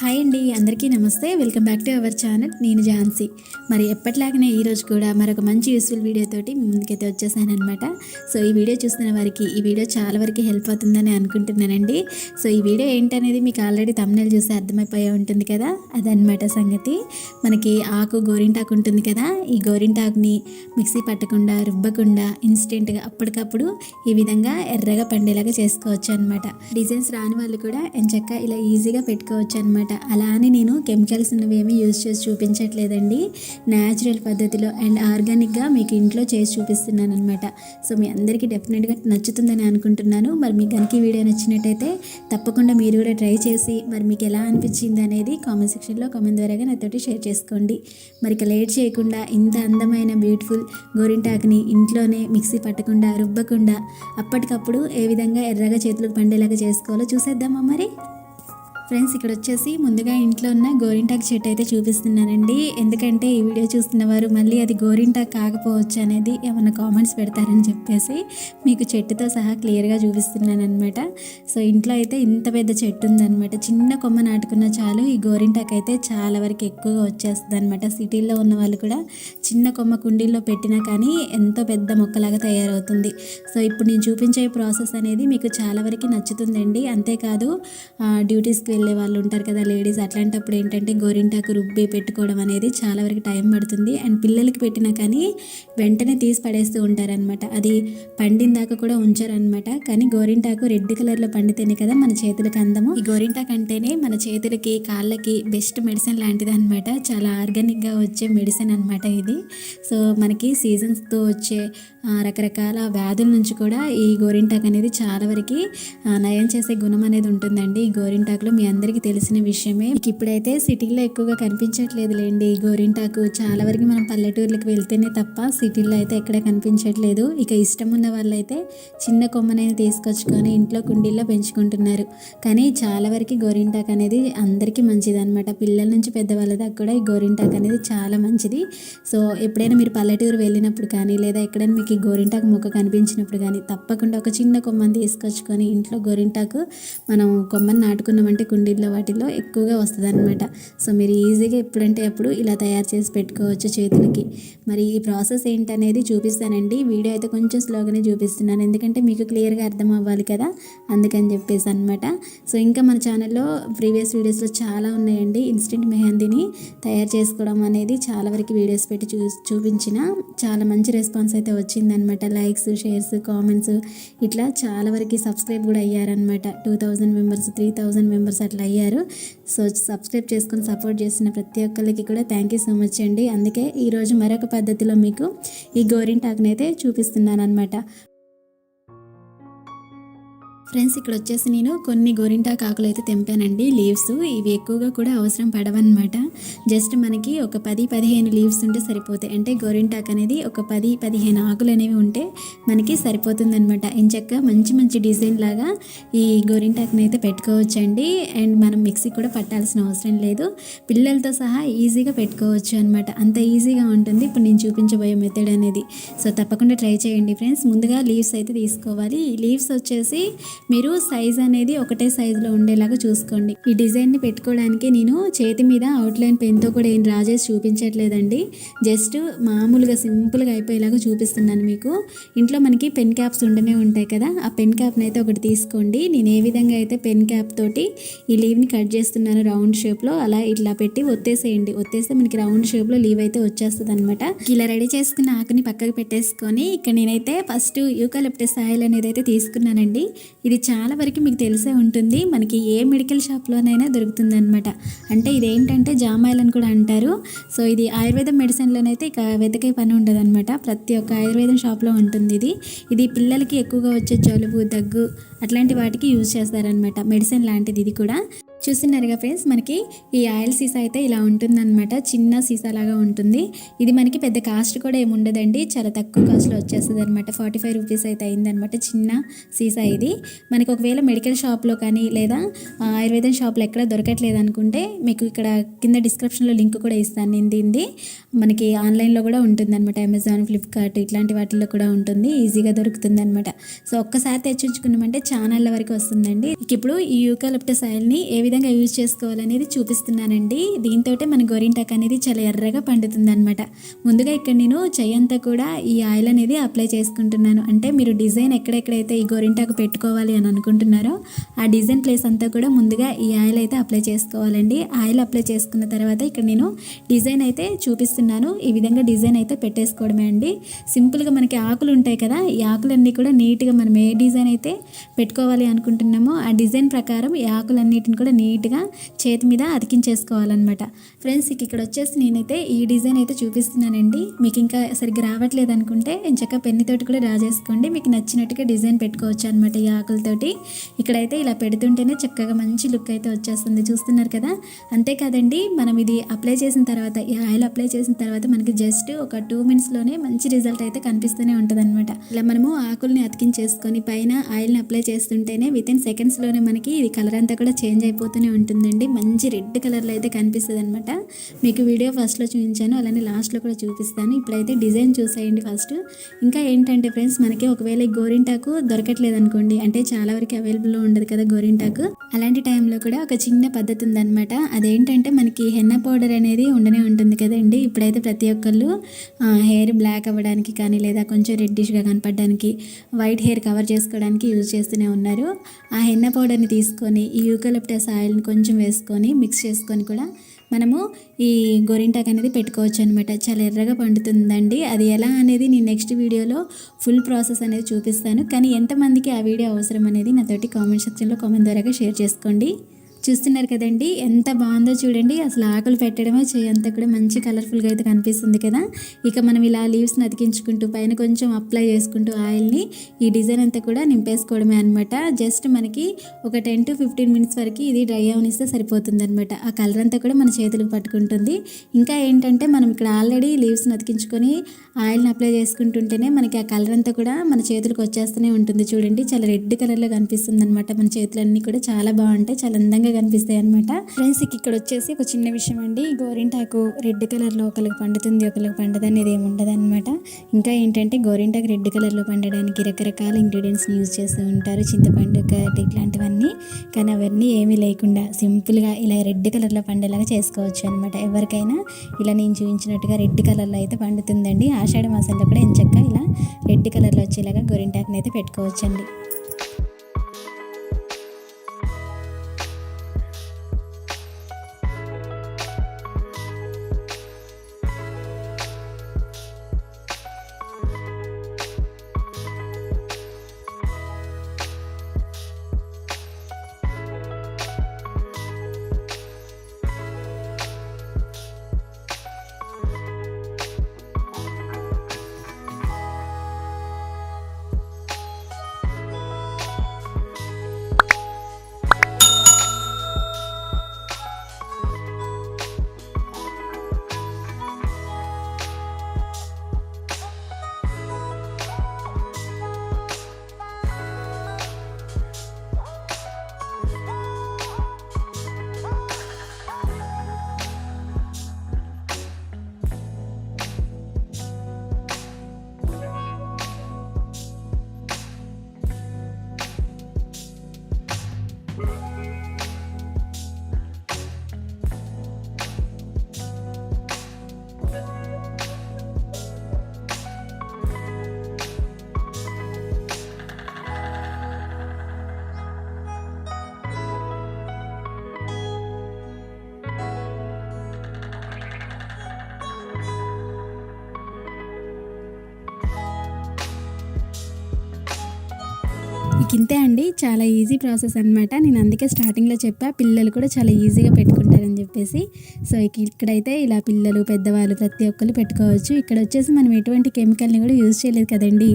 Hi అండి అందరికీ నమస్తే. Welcome back to our channel. నేను ఝాన్సీ. మరి ఎప్పటిలాగనే ఈరోజు కూడా మరొక మంచి యూస్ఫుల్ వీడియోతోటి మీ ముందుకైతే వచ్చేసాను అనమాట సో ఈ వీడియో చూస్తున్న వారికి ఈ వీడియో చాలా వరకు హెల్ప్ అవుతుందని అనుకుంటున్నానండి. సో ఈ వీడియో ఏంటనేది మీకు ఆల్రెడీ తమ్నెల్ చూసి అర్థమైపోయే ఉంటుంది కదా? అదనమాట సంగతి. మనకి ఆకు గోరింటాకు ఉంటుంది కదా? ఈ గోరింటాకుని మిక్సీ పట్టకుండా రుబ్బకుండా ఇన్స్టెంట్గా అప్పటికప్పుడు ఈ విధంగా ఎర్రగా పండేలాగా చేసుకోవచ్చు అనమాట డిజైన్స్ రాని వాళ్ళు కూడా ఎంచక్క ఇలా ఈజీగా పెట్టుకోవచ్చు అనమాట అలా అని నేను కెమికల్స్ ఉన్నవి ఏమీ యూజ్ చేసి చూపించట్లేదండి. న్యాచురల్ పద్ధతిలో అండ్ ఆర్గానిక్గా మీకు ఇంట్లో చేసి చూపిస్తున్నాను అనమాట సో మీ అందరికీ డెఫినెట్గా నచ్చుతుందని అనుకుంటున్నాను. మరి మీకు కనుక ఈ వీడియో నచ్చినట్టయితే తప్పకుండా మీరు కూడా ట్రై చేసి మరి మీకు ఎలా అనిపించింది అనేది కామెంట్ సెక్షన్లో కామెంట్ ద్వారాగా నాతోటి షేర్ చేసుకోండి. మరి ఇక లేట్ చేయకుండా ఇంత అందమైన బ్యూటిఫుల్ గోరింటాకుని ఇంట్లోనే మిక్సీ పట్టకుండా రుబ్బకుండా అప్పటికప్పుడు ఏ విధంగా ఎర్రగా చేతులకు పండేలాగా చేసుకోవాలో చూసేద్దామా మరి? ఫ్రెండ్స్ ఇక్కడ వచ్చేసి ముందుగా ఇంట్లో ఉన్న గోరింటాకు చెట్టు అయితే చూపిస్తున్నానండి. ఎందుకంటే ఈ వీడియో చూస్తున్న వారు మళ్ళీ అది గోరింటాకు కాకపోవచ్చు అనేది ఏమైనా కామెంట్స్ పెడతారని చెప్పేసి మీకు చెట్టుతో సహా క్లియర్గా చూపిస్తున్నాను అనమాట సో ఇంట్లో అయితే ఇంత పెద్ద చెట్టు ఉందన్నమాట. చిన్న కొమ్మ నాటుకున్న చాలు ఈ గోరింటాకు అయితే చాలా వరకు ఎక్కువగా వచ్చేస్తుంది అనమాట సిటీల్లో ఉన్న వాళ్ళు కూడా చిన్న కొమ్మ కుండీల్లో పెట్టినా కానీ ఎంతో పెద్ద మొక్కలాగా తయారవుతుంది. సో ఇప్పుడు నేను చూపించే ప్రాసెస్ అనేది మీకు చాలా వరకు నచ్చుతుందండి. అంతేకాదు ఆ, డ్యూటీస్కి వెళ్ళే వాళ్ళు ఉంటారు కదా లేడీస్ అట్లాంటప్పుడు ఏంటంటే గోరింటాకు రుబ్బి పెట్టుకోవడం అనేది చాలా వరకు టైం పడుతుంది. అండ్ పిల్లలకి పెట్టినా కానీ వెంటనే తీసి పడేస్తూ ఉంటారనమాట అది పండిన దాకా కూడా ఉంచారనమాట కానీ గోరింటాకు రెడ్ కలర్లో పండితేనే కదా మన చేతులకు అందము. ఈ గోరింటాకు అంటేనే మన చేతులకి కాళ్ళకి బెస్ట్ మెడిసిన్ లాంటిది అనమాట చాలా ఆర్గానిక్గా వచ్చే మెడిసిన్ అనమాట ఇది. సో మనకి సీజన్స్తో వచ్చే రకరకాల వ్యాధుల నుంచి కూడా ఈ గోరింటాకు అనేది చాలా వరకు నయం చేసే గుణం అనేది ఉంటుందండి. ఈ గోరింటాకులో మీ అందరికీ తెలిసిన విషయమే. ఇప్పుడైతే సిటీలో ఎక్కువగా కనిపించట్లేదు లేండి గోరింటాకు చాలా వరకు మనం పల్లెటూర్లకు వెళ్తేనే తప్ప సిటీల్లో అయితే ఎక్కడ కనిపించట్లేదు. ఇక ఇష్టం ఉన్న వాళ్ళైతే చిన్న కొమ్మనైనా తీసుకొచ్చుకొని ఇంట్లో కుండీల్లో పెంచుకుంటున్నారు. కానీ చాలా వరకు గోరింటాకు అనేది అందరికీ మంచిది అనమాట పిల్లల నుంచి పెద్దవాళ్ళ దాకా కూడా ఈ గోరింటాకు అనేది చాలా మంచిది. సో ఎప్పుడైనా మీరు పల్లెటూరు వెళ్ళినప్పుడు కానీ లేదా ఎక్కడైనా మీకు ఈ గోరింటాకు మొక్క కనిపించినప్పుడు కానీ తప్పకుండా ఒక చిన్న కొమ్మని తీసుకొచ్చుకొని ఇంట్లో గోరింటాకు మనం కొమ్మని నాటుకున్నామంటే కుండీల్లో వాటిల్లో ఎక్కువగా వస్తుంది అనమాట సో మీరు ఈజీగా ఎప్పుడంటే అప్పుడు ఇలా తయారు చేసి పెట్టుకోవచ్చు చేతులకి. మరి ఈ ప్రాసెస్ ఏంటనేది చూపిస్తానండి. వీడియో అయితే కొంచెం స్లోగానే చూపిస్తున్నాను. ఎందుకంటే మీకు క్లియర్గా అర్థం అవ్వాలి కదా అందుకని చెప్పేసి అనమాట సో ఇంకా మన ఛానల్లో ప్రీవియస్ వీడియోస్లో చాలా ఉన్నాయండి. ఇన్స్టెంట్ మెహందీని తయారు చేసుకోవడం అనేది చాలా వరకు వీడియోస్ పెట్టి చూ చూపించిన చాలా మంచి రెస్పాన్స్ అయితే వచ్చిందనమాట లైక్స్ షేర్స్ కామెంట్స్ ఇట్లా చాలా వరకు సబ్స్క్రైబ్ కూడా అయ్యారనమాట two thousand members three thousand members అట్లా అయ్యారు. సో సబ్స్క్రైబ్ చేసుకొని సపోర్ట్ చేసిన ప్రతి ఒక్కరికి కూడా థ్యాంక్ యూ సో మచ్ అండి. అందుకే ఈరోజు మరొక పద్ధతిలో మీకు ఈ గోరింటాకునైతే అయితే చూపిస్తున్నాను అనమాట ఫ్రెండ్స్ ఇక్కడ వచ్చేసి నేను కొన్ని గోరింటాకు ఆకులు అయితే తెంపానండి లీవ్స్. ఇవి ఎక్కువగా కూడా అవసరం పడవన్నమాట. జస్ట్ మనకి ఒక పది పదిహేను లీవ్స్ ఉంటే సరిపోతాయి. అంటే గోరింటాకు అనేది ఒక పది పదిహేను ఆకులు అనేవి ఉంటే మనకి సరిపోతుందనమాట ఇంచక్క మంచి మంచి డిజైన్ లాగా ఈ గోరింటాకుని అయితే పెట్టుకోవచ్చండి. అండ్ మనం మిక్సీ కూడా పట్టాల్సిన అవసరం లేదు. పిల్లలతో సహా ఈజీగా పెట్టుకోవచ్చు అనమాట అంత ఈజీగా ఉంటుంది. ఇప్పుడు నేను చూపించబోయే మెథడ్ అనేది. సో తప్పకుండా ట్రై చేయండి ఫ్రెండ్స్. ముందుగా లీవ్స్ అయితే తీసుకోవాలి. ఈ లీవ్స్ వచ్చేసి మీరు సైజ్ అనేది ఒకటే సైజులో ఉండేలాగా చూసుకోండి. ఈ డిజైన్ని పెట్టుకోవడానికి నేను చేతి మీద అవుట్లైన్ పెన్తో కూడా ఏం డ్రా చేసి చూపించట్లేదండి. జస్ట్ మామూలుగా సింపుల్గా అయిపోయేలాగా చూపిస్తున్నాను మీకు. ఇంట్లో మనకి పెన్ క్యాప్స్ ఉండనే ఉంటాయి కదా ఆ పెన్ క్యాప్ని అయితే ఒకటి తీసుకోండి. నేను ఏ విధంగా అయితే పెన్ క్యాప్ తోటి ఈ లీవ్ని కట్ చేస్తున్నాను రౌండ్ షేప్లో అలా ఇట్లా పెట్టి ఒత్తేసేయండి. ఒత్తేస్తే మనకి రౌండ్ షేప్లో లీవ్ అయితే వచ్చేస్తుంది అనమాట ఇలా రెడీ చేసుకున్న ఆకుని పక్కకు పెట్టేసుకొని ఇక్కడ నేనైతే ఫస్ట్ యూకలిప్టస్ ఆయిల్ అనేది అయితే తీసుకున్నానండి. ఇది చాలా వరకు మీకు తెలిసే ఉంటుంది మనకి ఏ మెడికల్ షాప్లోనైనా దొరుకుతుంది అనమాట అంటే ఇది ఏంటంటే జామాయిల్ అని కూడా అంటారు. సో ఇది ఆయుర్వేదం మెడిసిన్లోనైతే ఇక వెతకే పని ఉండదు అనమాట ప్రతి ఒక్క ఆయుర్వేదం షాప్లో ఉంటుంది ఇది. ఇది పిల్లలకి ఎక్కువగా వచ్చే జలుబు దగ్గు అట్లాంటి వాటికి యూజ్ చేస్తారనమాట మెడిసిన్ లాంటిది ఇది కూడా. చూస్తున్నారుగా ఫ్రెండ్స్ మనకి ఈ ఆయిల్ సీసా అయితే ఇలా ఉంటుందన్నమాట. చిన్న సీసా లాగా ఉంటుంది. ఇది మనకి పెద్ద కాస్ట్ కూడా ఏముండదండి చాలా తక్కువ కాస్ట్లో వచ్చేస్తుంది అనమాట ఫార్టీ ఫైవ్ రూపీస్ అయితే అయిందనమాట చిన్న సీసా ఇది. మనకి ఒకవేళ మెడికల్ షాప్లో కానీ లేదా ఆయుర్వేదం షాప్లో ఎక్కడ దొరకట్లేదు అనుకుంటే మీకు ఇక్కడ కింద డిస్క్రిప్షన్లో లింక్ కూడా ఇస్తాను. నేను దీన్ని మనకి ఆన్లైన్లో కూడా ఉంటుంది అనమాట అమెజాన్ ఫ్లిప్కార్ట్ ఇట్లాంటి వాటిల్లో కూడా ఉంటుంది. ఈజీగా దొరుకుతుంది అనమాట సో ఒక్కసారి తెచ్చుకున్నామంటే ఛానళ్ళ వరకు వస్తుందండి. ఇప్పుడు ఈ యూకాలిప్టస్ ఆయిల్ని ఏ విధంగా యూజ్ చేసుకోవాలనేది చూపిస్తున్నానండి. దీంతో మన గోరింటాక్ అనేది చాలా ఎర్రగా పండుతుంది అనమాట ముందుగా ఇక్కడ నేను చెయ్యంతా కూడా ఈ ఆయిల్ అనేది అప్లై చేసుకుంటున్నాను. అంటే మీరు డిజైన్ ఎక్కడెక్కడైతే ఈ గోరింటాకు పెట్టుకోవాలి అని అనుకుంటున్నారో ఆ డిజైన్ ప్లేస్ అంతా కూడా ముందుగా ఈ ఆయిల్ అయితే అప్లై చేసుకోవాలండి. ఆయిల్ అప్లై చేసుకున్న తర్వాత ఇక్కడ నేను డిజైన్ అయితే చూపిస్తున్నాను. ఈ విధంగా డిజైన్ అయితే పెట్టేసుకోవడమే అండి. సింపుల్గా మనకి ఆకులు ఉంటాయి కదా ఈ ఆకులన్నీ కూడా నీట్గా మనం ఏ డిజైన్ అయితే పెట్టుకోవాలి అనుకుంటున్నామో ఆ డిజైన్ ప్రకారం ఈ ఆకులన్నిటిని కూడా నీట్గా చేతి మీద అతికించేసుకోవాలన్నమాట. ఫ్రెండ్స్ ఇక ఇక్కడ వచ్చేసి నేనైతే ఈ డిజైన్ అయితే చూపిస్తున్నానండి. మీకు ఇంకా సరిగ్గా రావట్లేదు అనుకుంటే చక్కగా పెన్నుతోటి కూడా డ్రా చేసుకోండి మీకు నచ్చినట్టుగా డిజైన్ పెట్టుకోవచ్చు అనమాట ఈ ఆకులతోటి. ఇక్కడైతే ఇలా పెడుతుంటేనే చక్కగా మంచి లుక్ అయితే వచ్చేస్తుంది. చూస్తున్నారు కదా? అంతేకాదండి మనం ఇది అప్లై చేసిన తర్వాత ఈ ఆయిల్ అప్లై చేసిన తర్వాత మనకి జస్ట్ ఒక టూ మినిట్స్లోనే మంచి రిజల్ట్ అయితే కనిపిస్తూనే ఉంటుంది అనమాట ఇలా మనము ఆకుల్ని అతికించేసుకొని పైన ఆయిల్ని అప్లై చేస్తుంటేనే విత్ ఇన్ సెకండ్స్లోనే మనకి ఇది కలర్ అంతా కూడా చేంజ్ అయిపోతుంది. పోతూనే ఉంటుందండి. మంచి రెడ్ కలర్లో అయితే కనిపిస్తుంది అనమాట మీకు వీడియో ఫస్ట్లో చూపించాను అలానే లాస్ట్లో కూడా చూపిస్తాను. ఇప్పుడైతే డిజైన్ చూసేయండి ఫస్ట్. ఇంకా ఏంటంటే ఫ్రెండ్స్ మనకి ఒకవేళ గోరింటాకు దొరకట్లేదు అనుకోండి అంటే చాలా వరకు అవైలబుల్లో ఉండదు కదా గోరింటాకు అలాంటి టైంలో కూడా ఒక చిన్న పద్ధతి ఉందన్నమాట. అదేంటంటే మనకి హెన్న పౌడర్ అనేది ఉండనే ఉంటుంది కదండి. ఇప్పుడైతే ప్రతి ఒక్కళ్ళు హెయిర్ బ్లాక్ అవ్వడానికి కానీ లేదా కొంచెం రెడ్డిష్గా కనపడడానికి వైట్ హెయిర్ కవర్ చేసుకోవడానికి యూజ్ చేస్తూనే ఉన్నారు. ఆ హెన్న పౌడర్ని తీసుకొని ఈ యూకలిప్టస్ ఆయిల్ని కొంచెం వేసుకొని మిక్స్ చేసుకొని కూడా మనము ఈ గోరింటాక్ అనేది పెట్టుకోవచ్చు అనమాట చాలా ఎర్రగా పండుతుందండి. అది ఎలా అనేది నేను నెక్స్ట్ వీడియోలో ఫుల్ ప్రాసెస్ అనేది చూపిస్తాను. కానీ ఎంతమందికి ఆ వీడియో అవసరం అనేది నాతోటి కామెంట్ సెక్షన్లో కామెంట్ ద్వారా షేర్ చేసుకోండి. చూస్తున్నారు కదండి. ఎంత బాగుందో చూడండి. అసలు ఆకులు పెట్టడమే చేయంతా కూడా మంచి కలర్ఫుల్గా అయితే కనిపిస్తుంది కదా. ఇక మనం ఇలా లీవ్స్ని అతికించుకుంటూ పైన కొంచెం అప్లై చేసుకుంటూ ఆయిల్ని ఈ డిజైన్ అంతా కూడా నింపేసుకోవడమే అనమాట జస్ట్ మనకి ఒక టెన్ టు ఫిఫ్టీన్ మినిట్స్ వరకు ఇది డ్రై అవనిస్తే సరిపోతుంది అనమాట ఆ కలర్ అంతా కూడా మన చేతులకు పట్టుకుంటుంది. ఇంకా ఏంటంటే మనం ఇక్కడ ఆల్రెడీ లీవ్స్ని అతికించుకొని ఆయిల్ని అప్లై చేసుకుంటుంటేనే మనకి ఆ కలర్ అంతా కూడా మన చేతులకు వచ్చేస్తూనే ఉంటుంది చూడండి. చాలా రెడ్ కలర్లో కనిపిస్తుంది అనమాట మన చేతులన్నీ కూడా చాలా బాగుంటాయి. చాలా అందంగా కనిపిస్తాయి అనమాట ఫ్రెండ్స్ ఇక్కడ వచ్చేసి ఒక చిన్న విషయం అండి. గోరింటాకు రెడ్ కలర్లో ఒకరికి పండుతుంది ఒకరికి పండదు అనేది ఏముండదు అనమాట ఇంకా ఏంటంటే గోరింటాకు రెడ్ కలర్లో పండడానికి రకరకాల ఇంగ్రీడియంట్స్ని యూజ్ చేస్తూ ఉంటారు. చింతపండు కట్ ఇట్లాంటివన్నీ. కానీ అవన్నీ ఏమీ లేకుండా సింపుల్గా ఇలా రెడ్ కలర్లో పండేలాగా చేసుకోవచ్చు అనమాట ఎవరికైనా ఇలా నేను చూపించినట్టుగా రెడ్ కలర్లో అయితే పండుతుందండి. ఆషాఢ మాసంలో కూడా ఎంచక్క ఇలా రెడ్ కలర్లో వచ్చేలాగా గోరింటాకుని అయితే పెట్టుకోవచ్చండి. ఇంతే అండి. చాలా ఈజీ ప్రాసెస్ అనమాట నేను అందుకే స్టార్టింగ్లో చెప్పా పిల్లలు కూడా చాలా ఈజీగా పెట్టుకుంటారని చెప్పేసి. సో ఇక్కడైతే ఇలా పిల్లలు పెద్దవాళ్ళు ప్రతి ఒక్కరు పెట్టుకోవచ్చు. ఇక్కడ వచ్చేసి మనం ఎటువంటి కెమికల్ని కూడా యూజ్ చేయలేదు కదండి.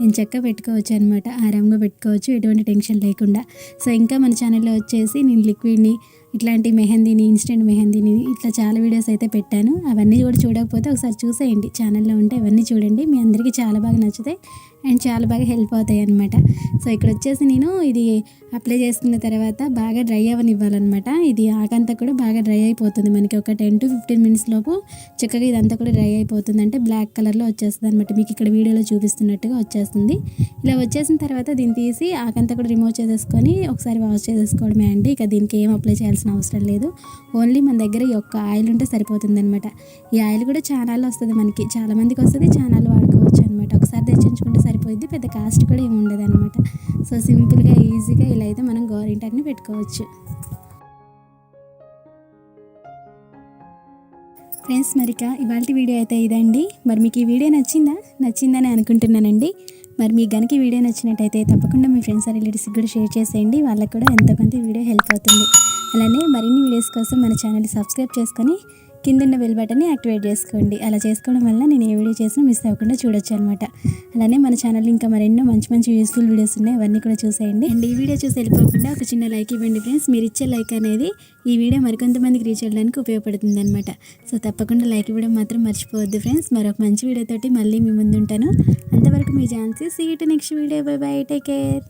నేను చక్కగా పెట్టుకోవచ్చు అనమాట ఆరాంగా పెట్టుకోవచ్చు ఎటువంటి టెన్షన్ లేకుండా. సో ఇంకా మన ఛానల్లో వచ్చేసి నేను లిక్విడ్ని ఇట్లాంటి మెహందీని ఇన్స్టెంట్ మెహందీని ఇట్లా చాలా వీడియోస్ అయితే పెట్టాను. అవన్నీ కూడా చూడకపోతే ఒకసారి చూసేయండి. ఛానల్లో ఉంటే అవన్నీ చూడండి. మీ అందరికీ చాలా బాగా నచ్చుతాయి అండ్ చాలా బాగా హెల్ప్ అవుతాయి అనమాట సో ఇక్కడ వచ్చేసి నేను ఇది అప్లై చేసుకున్న తర్వాత బాగా డ్రై అవ్వనివ్వాలన్నమాట ఇది ఆకంతా కూడా బాగా డ్రై అయిపోతుంది. మనకి ఒక టెన్ టు ఫిఫ్టీన్ మినిట్స్ లోపు చక్కగా ఇదంతా కూడా డ్రై అయిపోతుంది. అంటే బ్లాక్ కలర్లో వచ్చేస్తుంది అనమాట మీకు ఇక్కడ వీడియోలో చూపిస్తున్నట్టుగా వచ్చేస్తుంది. ఇలా వచ్చేసిన తర్వాత దీన్ని తీసి ఆకంతా కూడా రిమూవ్ చేసేసుకొని ఒకసారి వాష్ చేసేసుకోవడమే అండి. ఇక దీనికి ఏం అప్లై చేయాలి వాడాల్సిన అవసరం లేదు. ఓన్లీ మన దగ్గర ఈ ఒక్క ఆయిల్ ఉంటే సరిపోతుంది అనమాట ఈ ఆయిల్ కూడా ఛానల్ వస్తుంది మనకి. చాలా మందికి వస్తుంది ఛానల్ వాడుకోవచ్చు అనమాట ఒకసారి తెచ్చించుకుంటే సరిపోయింది పెద్ద కాస్ట్ కూడా ఏమి ఉండదు అనమాట సో సింపుల్గా ఈజీగా ఇలా అయితే మనం గోరింటాక్ని పెట్టుకోవచ్చు. ఫ్రెండ్స్ మరిక ఇవాళ వీడియో అయితే ఇదండి. మరి మీకు ఈ వీడియో నచ్చిందా? నచ్చిందని అనుకుంటున్నానండి. మరి మీకు గనుక ఈ వీడియో నచ్చినట్టయితే తప్పకుండా మీ ఫ్రెండ్స్ రిలేటివ్స్కి కూడా షేర్ చేసేయండి. వాళ్ళకి కూడా ఎంతో కొంత వీడియో హెల్ప్ అవుతుంది. అలానే మరిన్ని వీడియోస్ కోసం మన ఛానల్ని సబ్స్క్రైబ్ చేసుకొని కిందన్న బెల్ బటన్ని యాక్టివేట్ చేసుకోండి. అలా చేసుకోవడం వల్ల నేను ఏ వీడియో చేసినా మిస్ అవ్వకుండా చూడొచ్చు అనమాట అలానే మన ఛానల్ ఇంకా మరెన్నో మంచి మంచి యూస్ఫుల్ వీడియోస్ ఉన్నాయి. అవన్నీ కూడా చూసేయండి. అండ్ ఈ వీడియో చూసి వెళ్ళిపోకుండా ఒక చిన్న లైక్ ఇవ్వండి ఫ్రెండ్స్ మీరు ఇచ్చే లైక్ అనేది ఈ వీడియో మరికొంతమందికి రీచ్ అవ్వడానికి ఉపయోగపడుతుంది అనమాట సో తప్పకుండా లైక్ ఇవ్వడం మాత్రం మర్చిపోవద్దు ఫ్రెండ్స్ మరొక మంచి వీడియోతోటి మళ్ళీ మీ ముందు ఉంటాను అంతవరకు మీ Jhansi see to next video bye bye take care